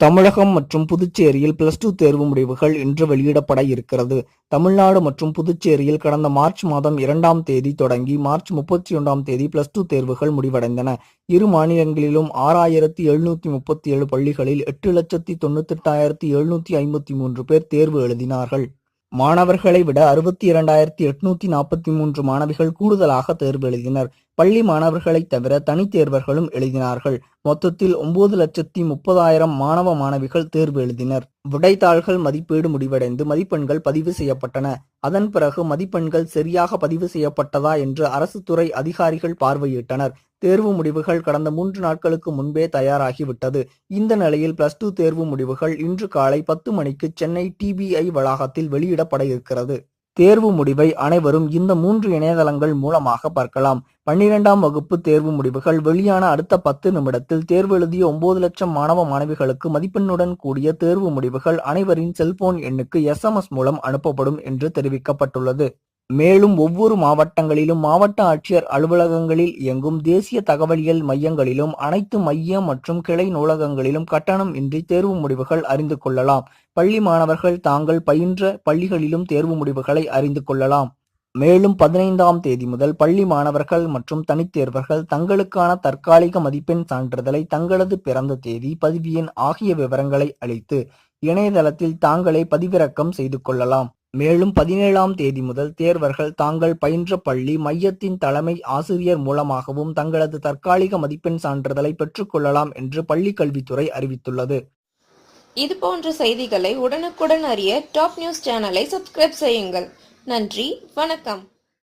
தமிழகம் மற்றும் புதுச்சேரியில் plus two தேர்வு முடிவுகள் இன்று வெளியிடப்பட இருக்கிறது. தமிழ்நாடு மற்றும் புதுச்சேரியில் கடந்த மார்ச் மாதம் இரண்டாம் தேதி தொடங்கி மார்ச் முப்பத்தி ஒன்றாம் தேதி பிளஸ் டூ தேர்வுகள் முடிவடைந்தன. இரு மாநிலங்களிலும் ஆறாயிரத்தி எழுநூத்தி முப்பத்தி ஏழு பள்ளிகளில் எட்டு லட்சத்தி தொண்ணூத்தெட்டாயிரத்தி எழுநூத்தி ஐம்பத்தி மூன்று பேர் தேர்வு எழுதினார்கள். மாணவர்களை விட அறுபத்தி இரண்டாயிரத்தி எட்நூத்தி நாற்பத்தி மூன்று மாணவிகள் கூடுதலாக தேர்வு எழுதினர். பள்ளி மாணவர்களைத் தவிர தனித்தேர்வர்களும் எழுதினார்கள். மொத்தத்தில் ஒன்பது லட்சத்தி முப்பதாயிரம் மாணவ மாணவிகள் தேர்வு எழுதினர். விடைத்தாள்கள் மதிப்பீடு முடிவடைந்து மதிப்பெண்கள் பதிவு செய்யப்பட்டன. அதன் பிறகு மதிப்பெண்கள் சரியாக பதிவு செய்யப்பட்டதா என்று அரசு துறை அதிகாரிகள் பார்வையிட்டனர். தேர்வு முடிவுகள் கடந்த மூன்று நாட்களுக்கு முன்பே தயாராகிவிட்டது. இந்த நிலையில் பிளஸ் டூ தேர்வு முடிவுகள் இன்று காலை பத்து மணிக்கு சென்னை டிபிஐ வளாகத்தில் வெளியிடப்பட இருக்கிறது. தேர்வு முடிவை அனைவரும் இந்த மூன்று இணையதளங்கள் மூலமாக பார்க்கலாம். பன்னிரெண்டாம் வகுப்பு தேர்வு முடிவுகள் வெளியான அடுத்த பத்து நிமிடத்தில் தேர்வு எழுதிய ஒன்பது லட்சம் மாணவ மாணவிகளுக்கு மதிப்பெண்ணுடன் கூடிய தேர்வு முடிவுகள் அனைவரின் செல்போன் எண்ணுக்கு எஸ்எம்எஸ் மூலம் அனுப்பப்படும் என்று தெரிவிக்கப்பட்டுள்ளது. மேலும் ஒவ்வொரு மாவட்டங்களிலும் மாவட்ட ஆட்சியர் அலுவலகங்களில் இயங்கும் தேசிய தகவலியல் மையங்களிலும் அனைத்து மைய மற்றும் கிளை நூலகங்களிலும் கட்டணம் இன்றி தேர்வு முடிவுகள் அறிந்து கொள்ளலாம். பள்ளி மாணவர்கள் தாங்கள் பயின்ற பள்ளிகளிலும் தேர்வு முடிவுகளை அறிந்து கொள்ளலாம். மேலும் பதினைந்தாம் தேதி முதல் பள்ளி மாணவர்கள் மற்றும் தனித்தேர்வர்கள் தங்களுக்கான தற்காலிக மதிப்பெண் சான்றிதழை தங்களது பிறந்த தேதி பதிவு எண் ஆகிய விவரங்களை அளித்து இணையதளத்தில் தாங்களே பதிவிறக்கம் செய்து கொள்ளலாம். மேலும் பதினேழாம் தேதி முதல் தேர்வர்கள் தாங்கள் பயின்ற பள்ளி மையத்தின் தலைமை ஆசிரியர் மூலமாகவும் தங்களது தற்காலிக மதிப்பெண் சான்றிதழை பெற்றுக்கொள்ளலாம் என்று பள்ளி கல்வித்துறை அறிவித்துள்ளது. இது போன்ற செய்திகளை உடனுக்குடன் அறிய டாப் நியூஸ் சேனலை சப்ஸ்கிரைப் செய்யுங்கள். நன்றி வணக்கம்.